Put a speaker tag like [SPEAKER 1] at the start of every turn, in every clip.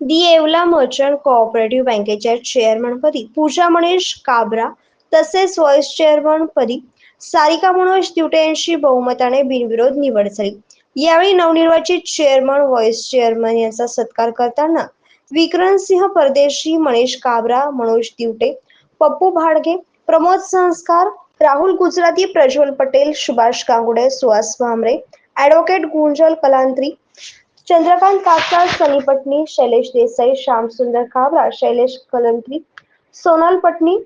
[SPEAKER 1] दी Yeola merchant cooperative बँकेच्या चेअरमनपदी पूजा मनीष काबरा तसेच vice चेअरमनपदी सारिका मनोज दिवटे यांची बहुमताने बिनविरोध निवड झाली. यावेळी नवनिर्वाचित चेअरमन व्हाईस चेअरमन यांचा सत्कार करताना विक्रमसिंह परदेशी मनीष काबरा मनोज दिवटे पप्पू भाडगे प्रमोद संस्कार राहुल गुजराती प्रज्वल पटेल सुभाष गांगुडे सुहास भामरे ॲडव्होकेट गुंजल कलांत्री चंद्रकांत कापसा सनी पटनी शैलेश देसाई श्यामसुंदर काबरा शैलेश कलंत्री सोनल पटनी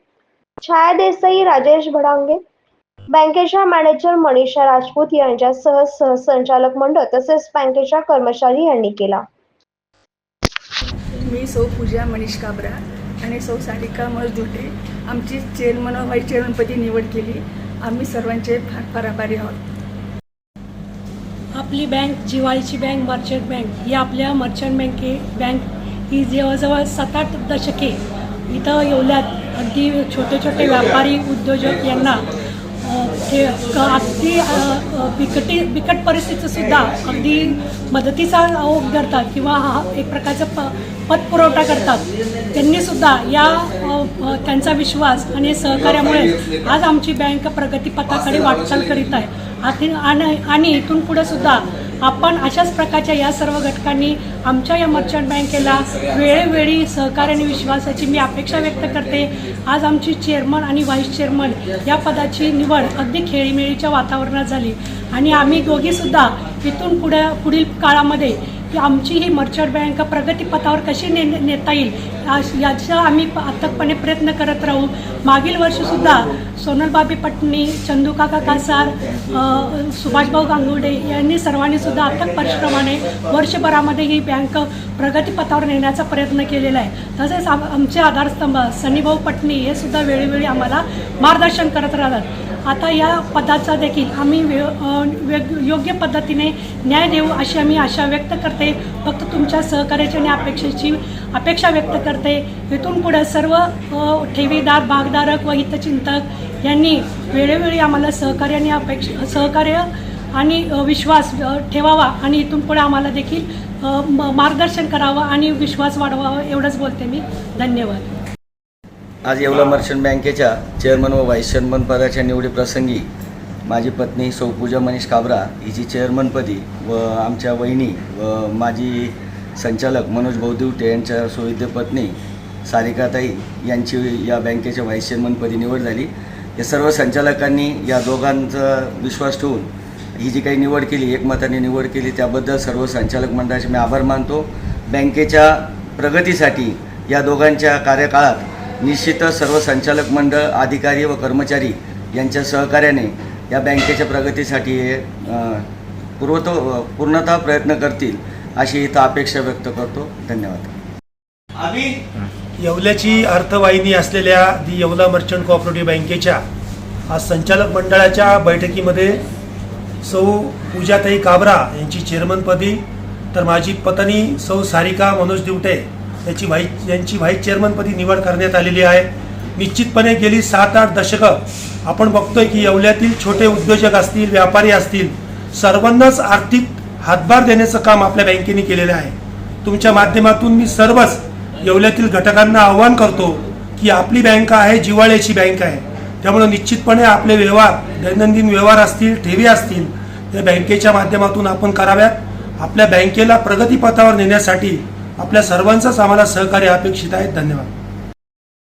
[SPEAKER 1] छाया देसाई राजेश भडांगे बँकेच्या मॅनेजर मनीषा राजपूत यांच्यासह सहसंचालक मंडळ तसेच बँकेच्या कर्मचारी यांनी केला.
[SPEAKER 2] मी सौ पूजा मनीष काबरा आणि सौ सारिका मजदुटे आमची चेअरमन व व्हाईस चेअरमनपदी निवड केली. आम्ही सर्वांचे फार फार आभारी आहोत.
[SPEAKER 3] आपली बँक जिवाळीची बँक मर्चंट बँक ही आपल्या मर्चंट बँके बँक ही जवळजवळ सात आठ दशके इथं येवल्यात. अगदी छोटे छोटे व्यापारी उद्योजक यांना ते क- अगदी बिकटी बिकट परिस्थितीतसुद्धा अगदी मदतीचा ओघ धरतात किंवा हा एक प्रकारचा प पतपुरवठा करतात. त्यांनीसुद्धा या त्यांचा विश्वास आणि सहकार्यामुळे आज आमची बँक प्रगतीपथाकडे वाटचाल करीत आहे. आणि आणि इथून पुढे सुद्धा आपण अशाच प्रकारच्या या सर्व घटकांनी आमच्या या मर्चंट बँकेला वेळोवेळी सहकार्य आणि विश्वासाची मी अपेक्षा व्यक्त करते. आज आमची चेअरमन आणि व्हाईस चेअरमन या पदाची निवड अगदी खेळीमेळीच्या वातावरणात झाली. आणि आम्ही दोघीसुद्धा इथून पुढ्या पुढील काळामध्ये की आमची ही मर्चंट बँक प्रगतीपथावर कशी ने नेता येईल? याचा आम्ही प- अथकपणे प्रयत्न करत राहू. मागील वर्षीसुद्धा सोनलबाबी पटणी चंदूकाका कासार सुभाषभाऊ गांगुडे यांनी सर्वांनी सुद्धा अथक परिश्रमाने वर्षभरामध्ये ही बँक प्रगतीपथावर नेण्याचा प्रयत्न केलेला आहे. तसेच आमचे आधारस्तंभ सनीभाऊ पटणी हे सुद्धा वेळोवेळी आम्हाला मार्गदर्शन करत राहतात. आता या पदाचा देखील आम्ही वे योग्य पद्धतीने न्याय देऊ अशी आम्ही आशा व्यक्त करते. फक्त तुमच्या सहकार्याची आणि अपेक्षेची अपेक्षा व्यक्त करते. इथून पुढे सर्व ठेवीदार भागधारक व हितचिंतक यांनी वेळोवेळी आम्हाला सहकार्य आणि अपेक्षा सहकार्य आणि विश्वास ठेवावा आणि इथून पुढे आम्हाला देखील म- मार्गदर्शन करावं आणि विश्वास वाढवावा एवढंच बोलते मी. धन्यवाद.
[SPEAKER 4] आज येवला मर्चंट बँकेच्या चेअरमन व व्हाईस चेअरमन पदाच्या निवडीप्रसंगी माझी पत्नी सौपूजा मनीष काबरा हिची चेअरमनपदी व आमच्या वहिनी व माझी संचालक मनोज भाऊदिवटे यांच्या सोयीते पत्नी सारिकाताई यांची या बँकेच्या व्हाईस चेअरमनपदी निवड झाली. या सर्व संचालकांनी या दोघांचा विश्वास ठेवून ही जी काही निवड केली एकमताने निवड केली त्याबद्दल सर्व संचालक मंडळाचे मी आभार मानतो. बँकेच्या प्रगतीसाठी या दोघांच्या कार्यकाळात निश्चितच सर्व संचालक मंडळ अधिकारी व कर्मचारी यांच्या सहकार्याने या बँकेच्या प्रगतीसाठी हे, पूर्वत पूर्णतः प्रयत्न करतील अशी इथं अपेक्षा व्यक्त करतो. धन्यवाद.
[SPEAKER 5] येवल्याची अर्थवाहिनी असलेल्या दी येवला मर्चंट कोऑपरेटिव्ह बँकेच्या आज संचालक मंडळाच्या बैठकीमध्ये सौ पूजाताई काबरा यांची चेअरमनपदी तर माझी पत्नी सौ सारिका मनोज दिवटे याची व्हाईस यांची व्हाईस चेअरमनपदी निवड करण्यात आलेली आहे. निश्चितपणे गेली सात आठ दशकं आपण बघतोय की येवल्यातील छोटे उद्योजक असतील व्यापारी असतील सर्वांनाच आर्थिक हातभार देण्याचं काम आपल्या बँकेने केलेलं आहे. तुमच्या माध्यमातून मी सर्वच येवल्यातील घटकांना आव्हान करतो की आपली बँक आहे जिवाळ्याची बँक आहे. त्यामुळे निश्चितपणे आपले व्यवहार दैनंदिन व्यवहार असतील ठेवी असतील त्या बँकेच्या माध्यमातून आपण कराव्यात. आपल्या बँकेला प्रगतीपथावर नेण्यासाठी आपल्या सर्वांचाच आम्हाला सहकार्य अपेक्षित आहे. धन्यवाद.